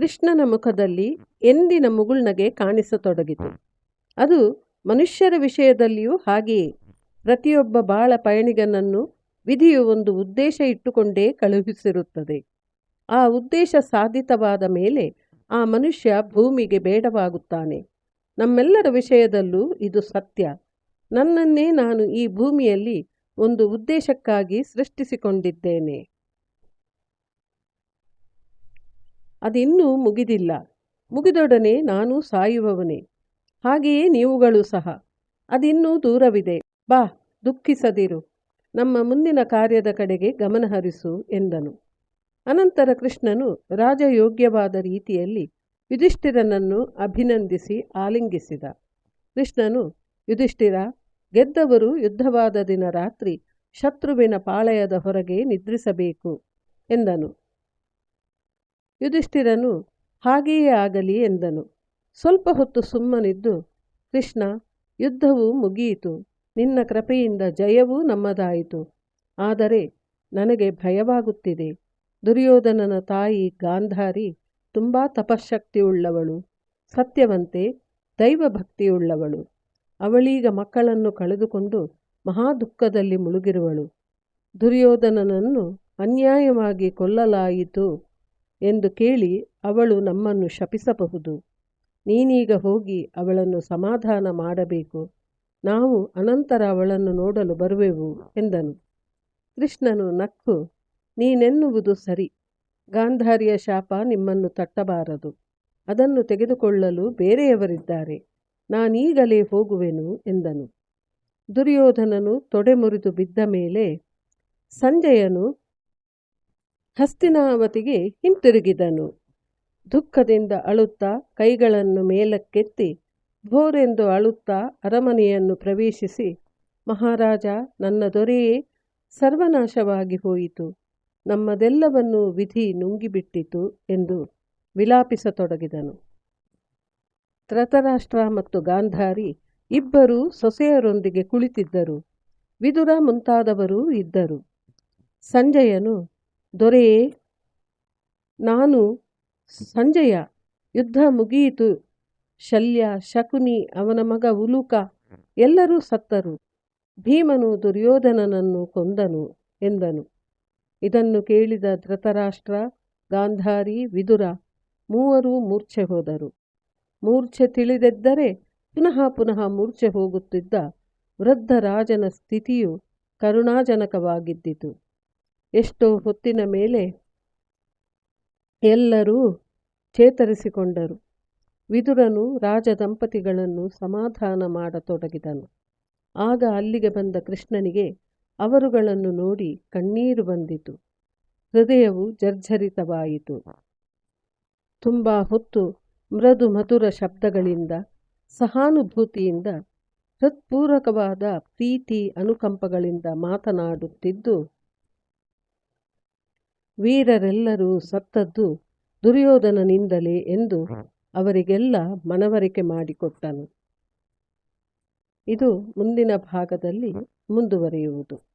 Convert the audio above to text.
ಕೃಷ್ಣನ ಮುಖದಲ್ಲಿ ಎಂದಿನ ಮುಗುಳ್ನಗೆ ಕಾಣಿಸತೊಡಗಿತು. ಅದು ಮನುಷ್ಯರ ವಿಷಯದಲ್ಲಿಯೂ ಹಾಗೆಯೇ. ಪ್ರತಿಯೊಬ್ಬ ಬಾಳ ಪಯಣಿಗನನ್ನು ವಿಧಿಯು ಒಂದು ಉದ್ದೇಶ ಇಟ್ಟುಕೊಂಡೇ ಕಳುಹಿಸಿರುತ್ತದೆ. ಆ ಉದ್ದೇಶ ಸಾಧಿತವಾದ ಮೇಲೆ ಆ ಮನುಷ್ಯ ಭೂಮಿಗೆ ಬೇಡವಾಗುತ್ತಾನೆ. ನಮ್ಮೆಲ್ಲರ ವಿಷಯದಲ್ಲೂ ಇದು ಸತ್ಯ. ನನ್ನನ್ನೇ ನಾನು ಈ ಭೂಮಿಯಲ್ಲಿ ಒಂದು ಉದ್ದೇಶಕ್ಕಾಗಿ ಸೃಷ್ಟಿಸಿಕೊಂಡಿದ್ದೇನೆ. ಅದಿನ್ನೂ ಮುಗಿದಿಲ್ಲ. ಮುಗಿದೊಡನೆ ನಾನು ಸಾಯುವವನೇ. ಹಾಗೆಯೇ ನೀವುಗಳು ಸಹ. ಅದಿನ್ನೂ ದೂರವಿದೆ. ಬಾ, ದುಃಖಿಸದಿರು. ನಮ್ಮ ಮುಂದಿನ ಕಾರ್ಯದ ಕಡೆಗೆ ಗಮನಹರಿಸು ಎಂದನು. ಅನಂತರ ಕೃಷ್ಣನು ರಾಜಯೋಗ್ಯವಾದ ರೀತಿಯಲ್ಲಿ ಯುಧಿಷ್ಠಿರನನ್ನು ಅಭಿನಂದಿಸಿ ಆಲಿಂಗಿಸಿದ. ಕೃಷ್ಣನು, ಯುಧಿಷ್ಠಿರ, ಗೆದ್ದವರು ಯುದ್ಧವಾದ ದಿನ ರಾತ್ರಿ ಶತ್ರುವಿನ ಪಾಳಯದ ಹೊರಗೆ ನಿದ್ರಿಸಬೇಕು ಎಂದನು. ಯುಧಿಷ್ಠಿರನು, ಹಾಗೆಯೇ ಆಗಲಿ ಎಂದನು. ಸ್ವಲ್ಪ ಹೊತ್ತು ಸುಮ್ಮನಿದ್ದು, ಕೃಷ್ಣ, ಯುದ್ಧವು ಮುಗಿಯಿತು. ನಿನ್ನ ಕೃಪೆಯಿಂದ ಜಯವೂ ನಮ್ಮದಾಯಿತು. ಆದರೆ ನನಗೆ ಭಯವಾಗುತ್ತಿದೆ. ದುರ್ಯೋಧನನ ತಾಯಿ ಗಾಂಧಾರಿ ತುಂಬ ತಪಶಕ್ತಿಯುಳ್ಳವಳು ಸತ್ಯವಂತೆ ದೈವಭಕ್ತಿಯುಳ್ಳವಳು. ಅವಳೀಗ ಮಕ್ಕಳನ್ನು ಕಳೆದುಕೊಂಡು ಮಹಾ ದುಃಖದಲ್ಲಿ ಮುಳುಗಿರುವಳು. ದುರ್ಯೋಧನನನ್ನು ಅನ್ಯಾಯವಾಗಿ ಕೊಲ್ಲಲಾಯಿತು. ಎಂದು ಕೇಳಿ ಅವಳು ನಮ್ಮನ್ನು ಶಪಿಸಬಹುದು. ನೀನೀಗ ಹೋಗಿ ಅವಳನ್ನು ಸಮಾಧಾನ ಮಾಡಬೇಕು. ನಾವು ಅನಂತರ ಅವಳನ್ನು ನೋಡಲು ಬರುವೆವು ಎಂದನು. ಕೃಷ್ಣನು ನಕ್ಕು, ನೀನೆನ್ನುವುದು ಸರಿ. ಗಾಂಧಾರಿಯ ಶಾಪ ನಿಮ್ಮನ್ನು ತಟ್ಟಬಾರದು. ಅದನ್ನು ತೆಗೆದುಕೊಳ್ಳಲು ಬೇರೆಯವರಿದ್ದಾರೆ. ನಾನೀಗಲೇ ಹೋಗುವೆನು ಎಂದನು. ದುರ್ಯೋಧನನು ತೊಡೆ ಮುರಿದು ಬಿದ್ದ ಮೇಲೆ ಸಂಜಯನು ಹಸ್ತಿನಾವತಿಗೆ ಹಿಂತಿರುಗಿದನು. ದುಃಖದಿಂದ ಅಳುತ್ತಾ ಕೈಗಳನ್ನು ಮೇಲಕ್ಕೆತ್ತಿ ಭೋರೆಂದು ಅಳುತ್ತಾ ಅರಮನೆಯನ್ನು ಪ್ರವೇಶಿಸಿ, ಮಹಾರಾಜ, ನನ್ನ ದೊರೆಯೇ ಸರ್ವನಾಶವಾಗಿ ಹೋಯಿತು. ನಮ್ಮದೆಲ್ಲವನ್ನೂ ವಿಧಿ ನುಂಗಿಬಿಟ್ಟಿತು ಎಂದು ವಿಲಾಪಿಸತೊಡಗಿದನು. ಧೃತರಾಷ್ಟ್ರ ಮತ್ತು ಗಾಂಧಾರಿ ಇಬ್ಬರೂ ಸೊಸೆಯರೊಂದಿಗೆ ಕುಳಿತಿದ್ದರು. ವಿದುರ ಮುಂತಾದವರೂ ಇದ್ದರು. ಸಂಜಯನು ದೊರೆಯೇ ನಾನು ಸಂಜಯ ಯುದ್ಧ ಮುಗಿಯಿತು. ಶಲ್ಯ, ಶಕುನಿ, ಅವನ ಮಗ ಉಲುಕ, ಎಲ್ಲರೂ ಸತ್ತರು. ಭೀಮನು ದುರ್ಯೋಧನನನ್ನು ಕೊಂದನು ಎಂದನು. ಇದನ್ನು ಕೇಳಿದ ಧೃತರಾಷ್ಟ್ರ, ಗಾಂಧಾರಿ, ವಿದುರ ಮೂವರೂ ಮೂರ್ಛೆ ಹೋದರು. ಮೂರ್ಛೆ ತಿಳಿದೆದ್ದರೆ ಪುನಃ ಪುನಃ ಮೂರ್ಛೆ ಹೋಗುತ್ತಿದ್ದ ವೃದ್ಧ ರಾಜನ ಸ್ಥಿತಿಯು ಕರುಣಾಜನಕವಾಗಿದ್ದಿತು. ಎಷ್ಟೋ ಹೊತ್ತಿನ ಮೇಲೆ ಎಲ್ಲರೂ ಚೇತರಿಸಿಕೊಂಡರು. ವಿದುರನು ರಾಜ ದಂಪತಿಗಳನ್ನು ಸಮಾಧಾನ ಮಾಡತೊಡಗಿದನು. ಆಗ ಅಲ್ಲಿಗೆ ಬಂದ ಕೃಷ್ಣನಿಗೆ ಅವರುಗಳನ್ನು ನೋಡಿ ಕಣ್ಣೀರು ಬಂದಿತು. ಹೃದಯವು ಜರ್ಝರಿತವಾಯಿತು ತುಂಬ ಹೊತ್ತು ಮೃದು ಮಧುರ ಶಬ್ದಗಳಿಂದ, ಸಹಾನುಭೂತಿಯಿಂದ ಹೃತ್ಪೂರ್ವಕವಾದ ಪ್ರೀತಿ ಅನುಕಂಪಗಳಿಂದ ಮಾತನಾಡುತ್ತಿದ್ದು ವೀರರೆಲ್ಲರೂ ಸತ್ತದ್ದು ದುರ್ಯೋಧನನಿಂದಲೇ ಎಂದು ಅವರಿಗೆಲ್ಲ ಮನವರಿಕೆ ಮಾಡಿಕೊಟ್ಟನು. ಇದು ಮುಂದಿನ ಭಾಗದಲ್ಲಿ ಮುಂದುವರಿಯುವುದು.